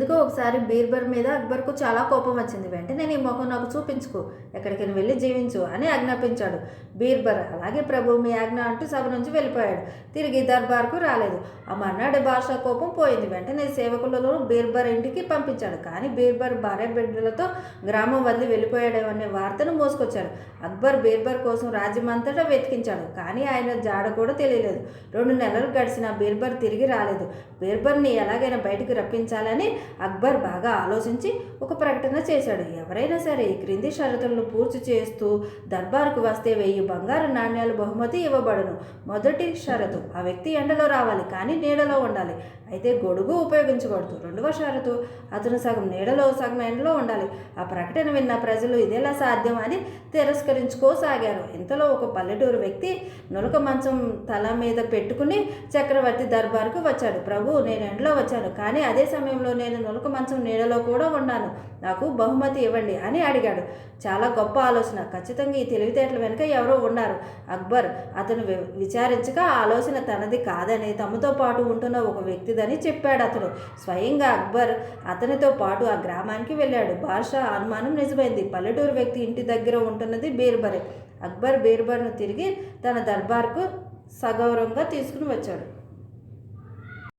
ఎందుకో ఒకసారి బీర్బర్ మీద అక్బర్కు చాలా కోపం వచ్చింది. వెంటనే నీ ముఖం నాకు చూపించుకో. ఎక్కడికైనా వెళ్ళి జీవించు అని ఆజ్ఞాపించాడు. బీర్బర్ అలాగే ప్రభు మీ ఆజ్ఞ అంటూ సభ నుంచి వెళ్ళిపోయాడు. తిరిగి దర్బార్కు రాలేదు. ఆ మర్నాడు భాష కోపం పోయింది. వెంటనే సేవకులను బీర్బర్ ఇంటికి పంపించాడు. కానీ బీర్బర్ భార్య బిడ్డలతో గ్రామం వదిలి అనే వార్తను మోసుకొచ్చాడు. అక్బర్ బీర్బర్ కోసం రాజ్యమంతటా వెతికించాడు. కానీ ఆయన జాడ కూడా తెలియలేదు. రెండు నెలలు గడిచిన బీర్బర్ తిరిగి రాలేదు. బీర్బర్ని ఎలాగైనా బయటకు రప్పించాలని అక్బర్ బాగా ఆలోచించి ఒక ప్రకటన చేశాడు. ఎవరైనా సరే ఈ క్రింది షరతులను పూర్తి చేస్తూ దర్బారుకు వస్తే వెయ్యి బంగారు నాణ్యాలు బహుమతి ఇవ్వబడును. మొదటి షరతు ఆ వ్యక్తి ఎండలో రావాలి కానీ నీడలో ఉండాలి. అయితే గొడుగు ఉపయోగించబడదు రెండవ షరతు అతను సగం నీడలో సగం ఎండలో ఉండాలి. ఆ ప్రకటన విన్న ప్రజలు ఇదేలా సాధ్యం అని తిరస్కరించుకోసాగారు. ఇంతలో ఒక పల్లెటూరు వ్యక్తి నులక మంచం తల మీద పెట్టుకుని చక్రవర్తి దర్బార్కు వచ్చాడు. ప్రభు నేను ఎండలో వచ్చాను కానీ అదే సమయంలో నేను నొలక మంచం నీడలో కూడా ఉన్నాను నాకు బహుమతి ఇవ్వండి అని అడిగాడు. చాలా గొప్ప ఆలోచన. ఖచ్చితంగా ఈ తెలివితేటల వెనుక ఎవరో ఉన్నారు. అక్బర్ అతను వి- విచారించక ఆ ఆలోచన తనది కాదని తమతో పాటు ఉంటున్న ఒక వ్యక్తిదని చెప్పాడు అతను. స్వయంగా అక్బర్ అతనితో పాటు ఆ గ్రామానికి వెళ్ళాడు. బాషా అనుమానం నిజమైంది. పల్లెటూరు వ్యక్తి ఇంటి దగ్గర ఉంటున్నది బీర్బరే. అక్బర్ బీర్బర్ను తిరిగి తన దర్బార్కు సగౌరవంగా తీసుకుని వచ్చాడు.